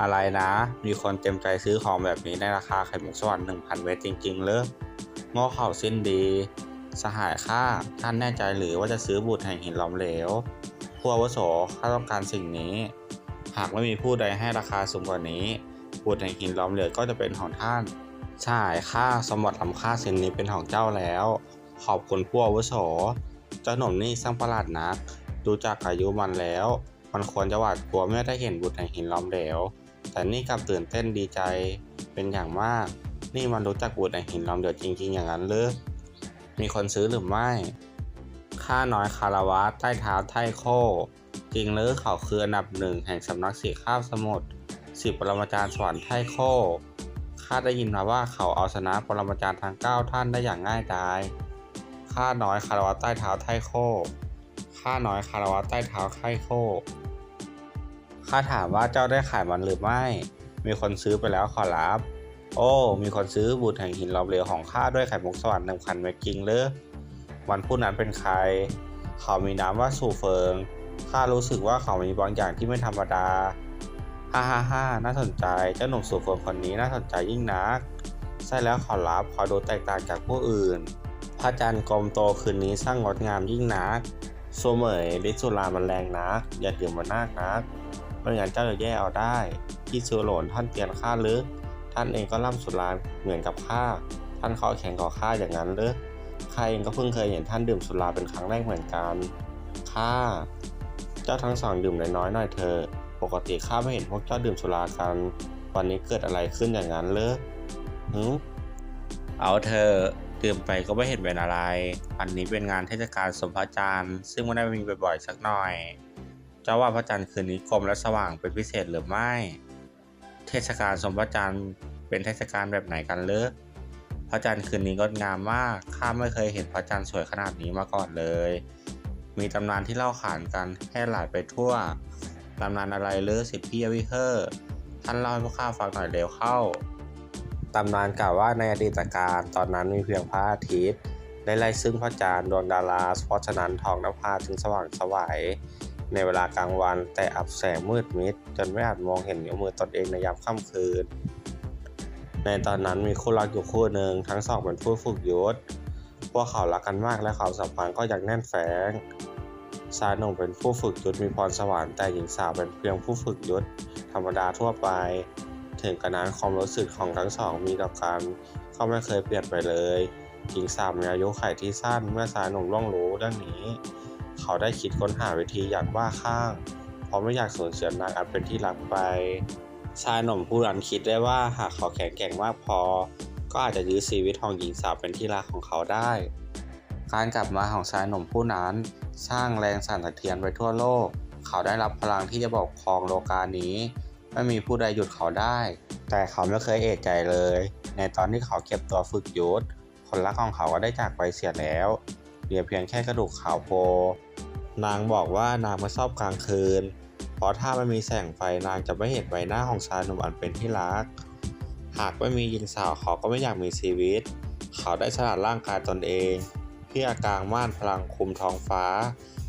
อะไรนะ มีคนเต็มใจซื้อของแบบนี้ในราคาไข่หมุกสวรรค์1,000 เวทจริง ๆ เลยโง่เข่าสิ้นดี สหายข้าท่านแน่ใจหรือว่าจะซื้อบุตรแห่งหินล้อมเหลวผู้อาวุโสข้าต้องการสิ่งนี้ หากไม่มีผู้ใดให้ราคาสูงกว่านี้ บุตรแห่งหินล้อมเหลวก็จะเป็นของท่านใช่ข้าสมบัติล้ำค่าสิ่งนี้เป็นของเจ้าแล้ว ขอบคุณผู้อาวุโสเจ้าหนุ่มนี่สร้างประหลาดนักดูจากอายุมันแล้ว มันควรจะหวาดกลัวเมื่อได้เห็นบุตรแห่งหินล้อมเหลว แต่นี่กลับตื่นเต้นดีใจเป็นอย่างมาก นี่มันรู้จักบุตรแห่งหินล้อมเหลวจริง ๆ อย่างนั้นหรือมีคนซื้อหรือไม่ข้าน้อยคาราวะใต้เท้าไทโค จริงหรือเขาคืออันดับหนึ่งแห่งสำนักสีข้าวสมุทรสิบปรมาจารย์สวรรค์ไทโคข้าได้ยินมาว่าเขาเอาชนะปรมาจารย์ทั้งเก้าท่านได้อย่างง่ายดายข้าน้อยคาราวะใต้เท้าไทโคข้าน้อยคาราวะใต้เท้าไทโค ข้าถามว่าเจ้าได้ขายมันหรือไม่ มีคนซื้อไปแล้วขอรับ โอ้ มีคนซื้อบุตรแห่งหินลอมเหลวของข้าด้วยไข่มุกสวรรค์หนึ่งพันเมตรจริงหรือวันผู้นั้นเป็นใคร เขามีนามว่าสูเฟิง ข้ารู้สึกว่าเขามีบางอย่างที่ไม่ธรรมดา ฮ่าฮ่าฮ่าน่าสนใจ เจ้าหนุ่มสูเฟิงคนนี้น่าสนใจยิ่งนัก ใช่แล้วขอรับขาดูแตกต่างจากผู้อื่น พระจันทร์กลมโตคืนนี้สร้างงดงามยิ่งนักโซเหมยฤทธิ์สุรามันแรงนัก อย่าดื่มมันมากนัก ไม่งั้นเจ้าจะแย่เอาได้พี่ซูโหลนท่านเตียนข้าหรือ ท่านเองก็ร่ำสุรานเหมือนกับข้า ท่านคอแข็งกว่าข้าอย่างนั้นหรือข้าเองก็เพิ่งเคยเห็นท่านดื่มสุราเป็นครั้งแรกเหมือนกันข้า เจ้าทั้งสองดื่มน้อยๆหน่อยเถอะ ปกติข้าไม่เห็นพวกเจ้าดื่มสุรากัน วันนี้เกิดอะไรขึ้นอย่างนั้นเลยหืมเอาเถอดื่มไปก็ไม่เห็นเป็นอะไร อันนี้เป็นงานเทศกาลสมพระจันทร์ซึ่งไม่ได้มีบ่อยๆสักหน่อย จ้าว่าพระจันทร์คืนนี้กลมและสว่างเป็นพิเศษหรือไม่ เทศกาลสมพระจันทร์เป็นเทศกาลแบบไหนกันเลยพระจันทร์คืนนี้งดงามมาก ข้าไม่เคยเห็นพระจันทร์สวยขนาดนี้มาก่อนเลย มีตำนานที่เล่าขานกันแพร่หลายไปทั่ว ตำนานอะไรเลือสิทธิพี่วิเฮอร์ ท่านเล่าให้พวกข้าฟังหน่อยเร็วเข้า ตำนานกล่าวว่าในอดีตการตอนนั้นมีเพียงพระอาทิตย์ได้ไล่ซึ่งพระจันทร์ดวงดารา เพราะฉะนั้นทองนภาจึงสว่างสวัย ในเวลากลางวัน แต่อับแสงมืดมิด จนไม่อาจมองเห็นนิ้วมือตนเองในยามค่ำคืน ในตอนนั้นมีคู่รักอยู่คู่หนึ่งทั้งสองเป็นผู้ฝึกยุทธพวกเขารักกันมากและความสัมพันธ์ก็ยังแน่นแฟ้งชายหนุ่มเป็นผู้ฝึกยุทธมีพรสวรรค์แต่หญิงสาวเป็นเพียงผู้ฝึกยุทธธรรมดาทั่วไป ถึงกระนั้นความรู้สึกของทั้งสองมีต่อกันก็ไม่เคยเปลี่ยนไปเลย หญิงสาวมีอายุไขที่สั้นเมื่อชายหนุ่มล่วงรู้เรื่องนี้ เขาได้คิดค้นหาวิธีอย่างบ้าคลั่งเพราะไม่อยากสูญเสียนางอันเป็นที่รักไป ชายหนุ่มผู้นั้นคิดได้ว่าหากเขาแข็งแกร่งมากพอ ก็อาจจะยื้อชีวิตของหญิงสาวเป็นที่รักของเขาได้ การกลับมาของชายหนุ่มผู้นั้น สร้างแรงสั่นสะเทือนไปทั่วโลก เขาได้รับพลังที่จะปกครองโลกานี้ ไม่มีผู้ใดหยุดเขาได้ แต่เขาไม่เคยเอะใจเลย ในตอนที่เขาเก็บตัวฝึกยุทธคนรักของเขาก็ได้จากไปเสียแล้ว เหลือเพียงแค่กระดูกขาวโพนางบอกว่านางไม่ชอบกลางคืน เพราะถ้าไม่มีแสงไฟนางจะไม่เห็นใบหน้าของชายหนุ่มอันเป็นที่รัก หากไม่มีหญิงสาวเขาก็ไม่อยากมีชีวิต เขาได้สลัดร่างกายตนเอง เพื่อกางม่านพลังคุมท้องฟ้า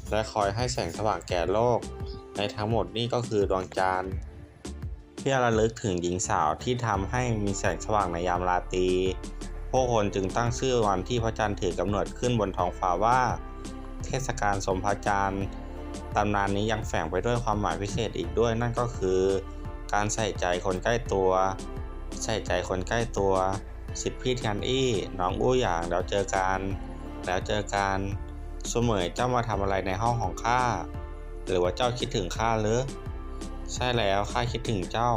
และคอยให้แสงสว่างแก่โลก ในทั้งหมดนี่ก็คือดวงจันทร์เพื่อระลึกถึงหญิงสาวที่ทำให้มีแสงสว่างในยามราตรี พวกคนจึงตั้งชื่อวันที่พระจันทร์ถือกำเนิดขึ้นบนท้องฟ้าว่า เทศกาลสมพระจันทร์ตำนานนี้ยังแฝงไปด้วยความหมายพิเศษอีกด้วยนั่นก็คือ การใส่ใจคนใกล้ตัว ใส่ใจคนใกล้ตัวสิทธิพี่เทียนอี้น้องอู้หยางแล้วเจอกันแล้วเจอกันเสมอเจ้ามาทำอะไรในห้องของข้าหรือว่าเจ้าคิดถึงข้าหรือ ใช่แล้วข้าคิดถึงเจ้า